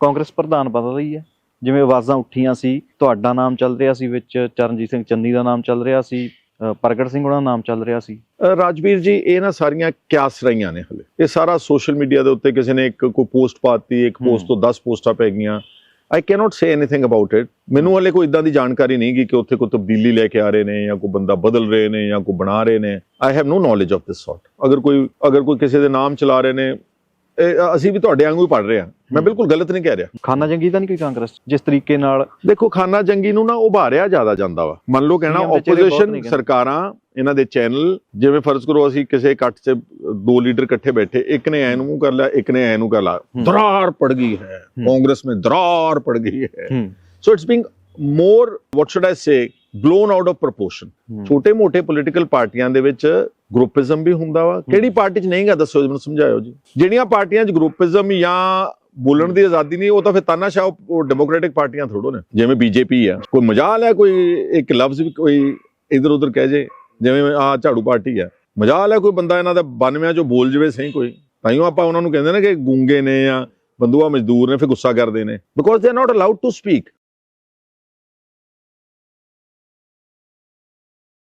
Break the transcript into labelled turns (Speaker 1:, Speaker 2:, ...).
Speaker 1: ਕਾਂਗਰਸ ਪ੍ਰਧਾਨ ਬਦਲ ਰਹੀ ਹੈ। ਜਿਵੇਂ ਆਵਾਜ਼ਾਂ ਉੱਠੀਆਂ ਸੀ ਤੁਹਾਡਾ ਨਾਮ ਚੱਲ ਰਿਹਾ ਸੀ ਵਿੱਚ ਚਰਨਜੀਤ ਸਿੰਘ ਚੰਨੀ ਦਾ ਨਾਮ ਚੱਲ ਰਿਹਾ ਸੀ ਪ੍ਰਗਟ ਸਿੰਘ ਉਹਨਾਂ ਦਾ ਨਾਮ ਚੱਲ ਰਿਹਾ ਸੀ।
Speaker 2: ਰਾਜਵੀਰ ਜੀ ਇਹ ਨਾ ਸਾਰੀਆਂ ਕਿਆਸ ਰਹੀਆਂ ਨੇ ਹਲੇ। ਇਹ ਸਾਰਾ ਸੋਸ਼ਲ ਮੀਡੀਆ ਦੇ ਉੱਤੇ ਕਿਸੇ ਨੇ ਇੱਕ ਕੋਈ ਪੋਸਟ ਪਾਤੀ ਇੱਕ। ਪੋਸਟ ਤੋਂ 10 ਪੋਸਟਾਂ ਪੈ ਗਈਆਂ। I cannot say anything about it ਮੈਨੂੰ ਹਲੇ ਕੋਈ ਇਦਾਂ ਦੀ ਜਾਣਕਾਰੀ ਨਹੀਂ ਕਿ ਉੱਥੇ ਕੋਈ ਤਬਦੀਲੀ ਲੈ ਕੇ ਆ ਰਹੇ ਨੇ ਜਾਂ ਕੋਈ ਬੰਦਾ ਬਦਲ ਰਹੇ ਨੇ ਜਾਂ ਕੋਈ ਬਣਾ ਰਹੇ ਨੇ। I have no knowledge of this sort ਅਗਰ ਕੋਈ ਅਗਰ ਕੋਈ ਕਿਸੇ ਦੇ ਨਾਮ ਚਲਾ ਰਹੇ ਨੇ ਅਸੀਂ ਵੀ ਤੁਹਾਡੇ ਵਾਂਗੂ ਹੀ ਪੜ ਰਹੇ ਹਾਂ। ਮੈਂ ਬਿਲਕੁਲ ਗਲਤ ਨਹੀਂ ਕਹਿ ਰਿਹਾ।
Speaker 1: ਖਾਨਾ ਜੰਗੀ ਤਾਂ ਨਹੀਂ ਕੋਈ ਕਾਂਗਰਸ ਜਿਸ ਤਰੀਕੇ ਨਾਲ?
Speaker 2: ਦੇਖੋ ਖਾਨਾ ਜੰਗੀ ਨੂੰ ਨਾ ਉਭਾਰਿਆ ਜ਼ਿਆਦਾ ਜਾਂਦਾ ਵਾ। ਮੰਨ ਲਓ ਕਹਿਣਾ ਆਪੋਜੀਸ਼ਨ ਸਰਕਾਰਾਂ ਇਹਨਾਂ ਦੇ ਚੈਨਲ ਜਿਵੇਂ ਫਰਜ਼ ਕਰੋ ਅਸੀਂ ਕਿਸੇ ਇਕੱਠ 'ਚ ਦੋ ਲੀਡਰ ਇਕੱਠੇ ਬੈਠੇ ਇੱਕ ਨੇ ਐ ਨੂੰ ਕਰ ਲਿਆ ਇੱਕ ਨੇ ਐ ਨੂੰ ਕਰ ਲਿਆ। ਦਰਾਰ ਪੜ ਗਈ ਹੈ। ਕਾਂਗਰਸ ਮੇਂ ਦਰਾਰ ਪੜ ਗਈ
Speaker 1: ਹੈ।
Speaker 2: So it's being more what should I say blown out of proportion. ਛੋਟੇ ਮੋਟੇ ਪੋਲੀਟੀਕਲ ਪਾਰਟੀਆਂ ਦੇ ਵਿੱਚ ਗਰੁੱਪਿਜ਼ਮ ਵੀ ਹੁੰਦਾ ਵਾ। ਕਿਹੜੀ ਪਾਰਟੀ 'ਚ ਨਹੀਂਗਾ? ਦੱਸੋ ਮੈਨੂੰ ਸਮਝਾਇਓ ਜੀ। ਜਿਹੜੀਆਂ ਪਾਰਟੀਆਂ 'ਚ ਗਰੁੱਪਿਜ਼ਮ ਜਾਂ ਬੋਲਣ ਦੀ ਆਜ਼ਾਦੀ ਨਹੀਂ ਉਹ ਤਾਂ ਫਿਰ ਤਾਨਾਸ਼ਾਹ ਉਹ ਡੈਮੋਕ੍ਰੈਟਿਕ ਪਾਰਟੀਆਂ ਥੋੜੋ ਨੇ। ਜਿਵੇਂ ਬੀਜੇਪੀ ਆ। ਕੋਈ ਮਜਾਲ ਹੈ ਕੋਈ ਇੱਕ ਲਫ਼ਜ਼ ਵੀ ਕੋਈ ਇਧਰ ਉਧਰ ਕਹਿ ਜੇ। ਜਿਵੇਂ ਆ ਝਾੜੂ ਪਾਰਟੀ ਆ। ਮਜਾਲ ਹੈ ਕੋਈ ਬੰਦਾ ਇਹਨਾਂ ਦਾ 92 ਚੋਂ ਬੋਲ ਜਵੇ ਸਹੀ ਕੋਈ। ਤਾਈਓ ਆਪਾਂ ਉਹਨਾਂ ਨੂੰ ਕਹਿੰਦੇ ਨੇ ਕਿ ਗੂੰਗੇ ਨੇ ਜਾਂ ਬੰਦੂਆ ਮਜ਼ਦੂਰ ਨੇ ਫਿਰ ਗੁੱਸਾ ਕਰਦੇ ਨੇ। Because they are not allowed to speak